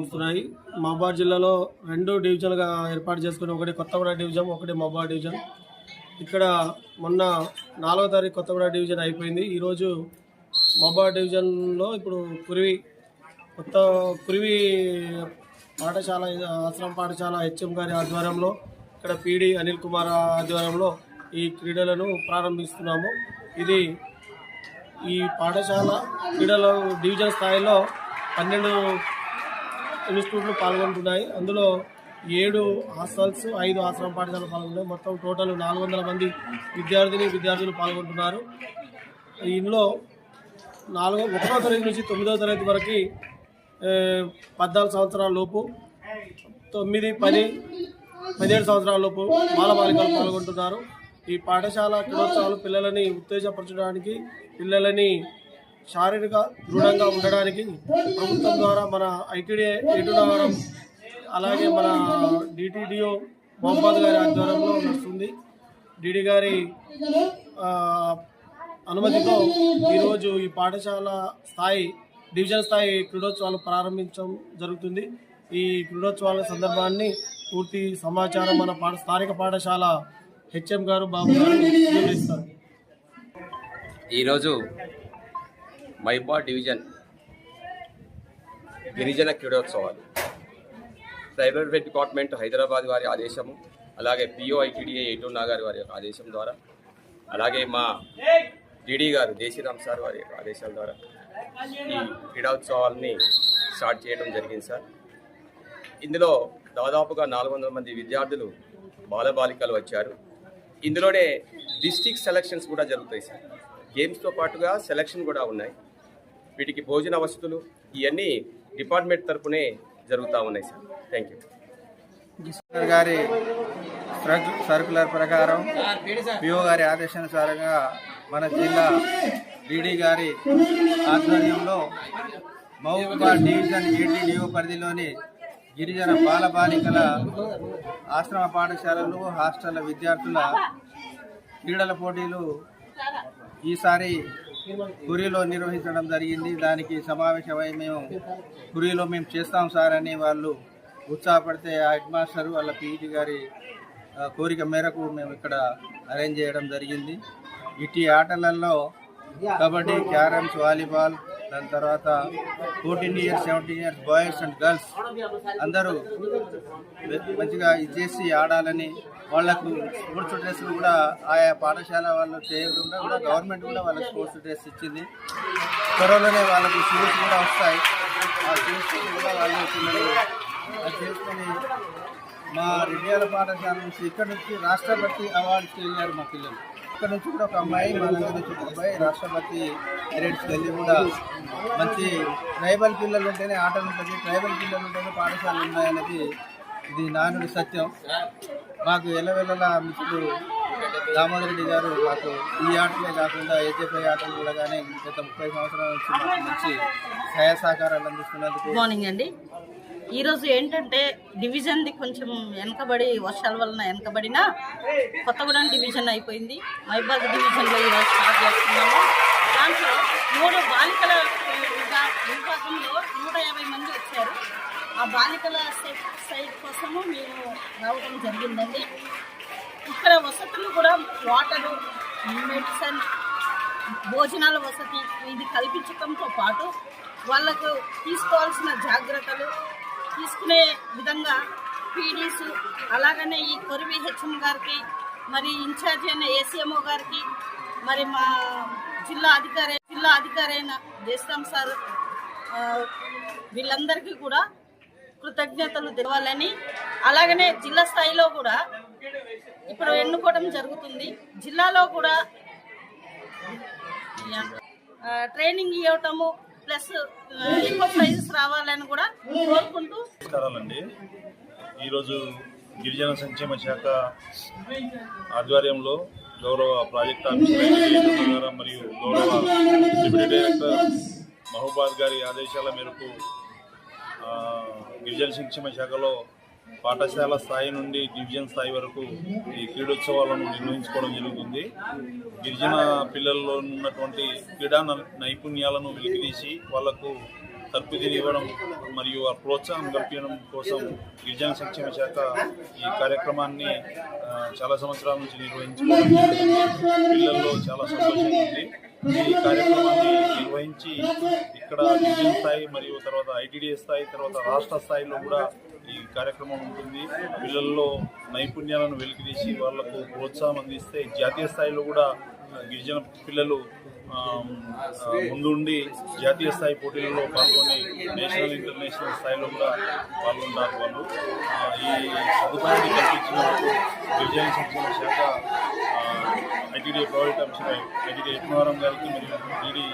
పంపుతున్నాయి మహబాద్ జిల్లాలో రెండు డివిజన్లుగా ఏర్పాటు చేసుకుని ఒకటి కొత్తగూడ డివిజన్ ఒకటి మహబాద్ డివిజన్. ఇక్కడ మొన్న నాలుగో తారీఖు కొత్తగూడ డివిజన్ అయిపోయింది. ఈరోజు మహబాద్ డివిజన్లో ఇప్పుడు కురివి కొత్త కురివి పాఠశాల ఆశ్రమ పాఠశాల హెచ్ఎం గారి ఆధ్వర్యంలో ఇక్కడ పీడి అనిల్ కుమార్ ఆధ్వర్యంలో ఈ క్రీడలను ప్రారంభిస్తున్నాము. ఇది ఈ పాఠశాల క్రీడలు డివిజన్ స్థాయిలో పన్నెండు ఇన్స్టిట్యూట్లు పాల్గొంటున్నాయి. అందులో ఏడు హాస్టల్స్ ఐదు ఆశ్రమ పాఠశాలలు పాల్గొన్నాయి మొత్తం టోటల్ నాలుగు వందల మంది విద్యార్థిని విద్యార్థులు పాల్గొంటున్నారు. ఇందులో నాలుగో ఒకటో తరగతి నుంచి తొమ్మిదో తరగతి వరకు పద్నాలుగు సంవత్సరాల లోపు తొమ్మిది పది పదిహేడు సంవత్సరాల లోపు బాలబాలికలు పాల్గొంటున్నారు. ఈ పాఠశాల క్రీడోత్సవాలు పిల్లలని ఉత్తేజపరచడానికి పిల్లలని శారీరక దృఢంగా ఉండడానికి ప్రభుత్వం ద్వారా మన ఐటీడీ ఎటునగరం అలాగే మన డిటిడిఓ మహమ్మద్ గారి ఆధ్వర్యంలో నడుస్తుంది. డిడి గారి అనుమతితో ఈరోజు ఈ పాఠశాల స్థాయి డివిజన్ స్థాయి క్రీడోత్సవాలు ప్రారంభించడం జరుగుతుంది. ఈ క్రీడోత్సవాల సందర్భాన్ని పూర్తి సమాచారం మన పాఠ స్థానిక పాఠశాల హెచ్ఎం గారు బాబు గారు ఈరోజు మైబా డివిజన్ గిరిజన క్రీడోత్సవాలు. సైబర్ వెల్ఫేర్ డిపార్ట్మెంట్ హైదరాబాద్ వారి ఆదేశము అలాగే పిఓఐటీడీఏ ఎటు నాగారి వారి ఆదేశం ద్వారా అలాగే మా డిడి గారు దేశీరామ్ సార్ వారి ఆదేశాల ద్వారా ఈ క్రీడోత్సవాలని స్టార్ట్ చేయడం జరిగింది సార్. ఇందులో దాదాపుగా నాలుగు వందల మంది విద్యార్థులు బాలబాలికలు వచ్చారు. ఇందులోనే డిస్టిక్ సెలక్షన్స్ కూడా జరుగుతాయి సార్. గేమ్స్తో పాటుగా సెలక్షన్ కూడా ఉన్నాయి. వీటికి భోజన వసతులు ఇవన్నీ డిపార్ట్మెంట్ తరఫునే జరుగుతూ ఉన్నాయి సార్. థ్యాంక్ యూ గారి సర్కులర్ ప్రకారం పిఓ గారి ఆదేశానుసారంగా మన జిల్లా డిడి గారి ఆధ్వర్యంలో మహబూబా డివిజన్ ఏటీడీఓ పరిధిలోని గిరిజన బాలబాలికల ఆశ్రమ పాఠశాలలు హాస్టళ్ళ విద్యార్థుల క్రీడల పోటీలు ఈసారి పూరిలో నిర్వహించడం జరిగింది. దానికి సమావేశమై మేము పూరిలో మేము చేస్తాం సార్ అని వాళ్ళు ఉత్సాహపడితే ఆ హెడ్ మాస్టర్ వాళ్ళ పీఈటీ గారి ఆ, కోరిక మేరకు మేము ఇక్కడ అరేంజ్ చేయడం జరిగింది. ఇటీ ఆటలలో కబడ్డీ క్యారమ్స్ వాలీబాల్ దాని తర్వాత fourteen years seventeen years boys and girls అందరూ మంచిగా ఇది చేసి ఆడాలని వాళ్ళకు స్పోర్ట్స్ డ్రెస్సులు కూడా ఆయా పాఠశాల వాళ్ళు చేయకుండా కూడా గవర్నమెంట్ కూడా వాళ్ళకి స్పోర్ట్స్ డ్రెస్ ఇచ్చింది. త్వరలోనే వాళ్ళకి షూస్ కూడా వస్తాయి. ఆ షూస్ కూడా వాళ్ళు పిల్లలు అది చేసుకొని మా రెడ్డియాల పాఠశాల నుంచి ఇక్కడ నుంచి రాష్ట్రపతి అవార్డుకి వెళ్ళారు మా పిల్లలు. ఇక్కడ నుంచి కూడా ఒక అమ్మాయి మా దగ్గర నుంచి ఒక అమ్మాయి రాష్ట్రపతి పీరియడ్స్కి వెళ్ళి కూడా మంచి ట్రైబల్ పిల్లలు ఉంటేనే ఆటలు ఉంటుంది ట్రైబల్ పిల్లలు ఉంటేనే పాఠశాలలు ఉన్నాయన్నది ఇది నానుడి సత్యం. మాకు ఎల్లవెల్లలా మిత్రుడు దామోదర్ రెడ్డి గారు మాకు ఈ ఆటలే కాకుండా ఏజేపై ఆటలు కూడా కానీ గత ముప్పై సంవత్సరాల నుంచి మంచి సహాయ సహకారాలు అందిస్తున్నందుకు మార్నింగ్ అండి. ఈరోజు ఏంటంటే డివిజన్ది కొంచెం వెనకబడి వర్షాల వలన వెనకబడిన కొత్తగూడెం డివిజన్ అయిపోయింది. మైబాద్ డివిజన్లో ఈరోజు స్టార్ట్ చేస్తున్నాము. దాంట్లో మూడు బాలికల విభాగంలో నూట యాభై మంది వచ్చారు. ఆ బాలికల సెట్ సైడ్ కోసము మేము రావడం జరిగిందండి. ఇక్కడ వసతులు కూడా వాటరు మెడిసిన్ భోజనాల వసతి ఇది కల్పించడంతో పాటు వాళ్ళకు తీసుకోవాల్సిన జాగ్రత్తలు తీసుకునే విధంగా పీడీస్ అలాగనే ఈ కొరివి హెచ్ఎం గారికి మరి ఇన్ఛార్జ్ అయిన ఏసీఎంఓ గారికి మరి మా జిల్లా అధికారి జిల్లా అధికారి అయిన జయశ్రామ్ సార్ వీళ్ళందరికీ కూడా కృతజ్ఞతలు తెలవాలని అలాగనే జిల్లా స్థాయిలో కూడా ఇప్పుడు ఎన్నుకోవడం జరుగుతుంది. జిల్లాలో కూడా ట్రైనింగ్ ఇవ్వటము ప్లస్ ఎక్కువ ప్రైజెస్ రావాలని కూడా కోరుకుంటూ నమస్కారాలండి. ఈరోజు గిరిజన సంక్షేమ శాఖ ఆధ్వర్యంలో గౌరవ ప్రాజెక్ట్ ఆఫీసర్ మరియు గౌరవ డిప్యూటీ డైరెక్టర్ మహబూబాద్ గారి ఆదేశాల మేరకు గిరిజన సంక్షేమ శాఖలో పాఠశాల స్థాయి నుండి డివిజన్ స్థాయి వరకు ఈ క్రీడోత్సవాలను నిర్వహించుకోవడం జరుగుతుంది. గిరిజన పిల్లల్లో ఉన్నటువంటి క్రీడా నైపుణ్యాలను వెలికితీసి వాళ్ళకు తర్పిదిని ఇవ్వడం మరియు ఆ ప్రోత్సాహం కల్పించడం కోసం గిరిజన సంక్షేమ శాఖ ఈ కార్యక్రమాన్ని చాలా సంవత్సరాల నుంచి నిర్వహించుకోవడం పిల్లల్లో చాలా సంతోషంగా ఉంది. ఈ కార్యక్రమాన్ని నిర్వహించి ఇక్కడ డివిజన్ స్థాయి మరియు తర్వాత ఐటీడీఏ స్థాయి తర్వాత రాష్ట్ర స్థాయిలో కూడా ఈ కార్యక్రమం ఉంటుంది. పిల్లల్లో నైపుణ్యాలను వెలికితీసి వాళ్ళకు ప్రోత్సాహం అందిస్తే జాతీయ స్థాయిలో కూడా గిరిజన పిల్లలు ముందుండి జాతీయ స్థాయి పోటీలలో పాల్గొని నేషనల్ ఇంటర్నేషనల్ స్థాయిలో కూడా పాల్గొంటారు వాళ్ళు. ఈ సదుపాయాన్ని కల్పించినందుకు గిరిజన సంక్షేమ శాఖ ఐటీడీ ప్రొవైడ్ అంశం ఐటీడీ యజ్ఞవరం గారికి మరియు ఈడీ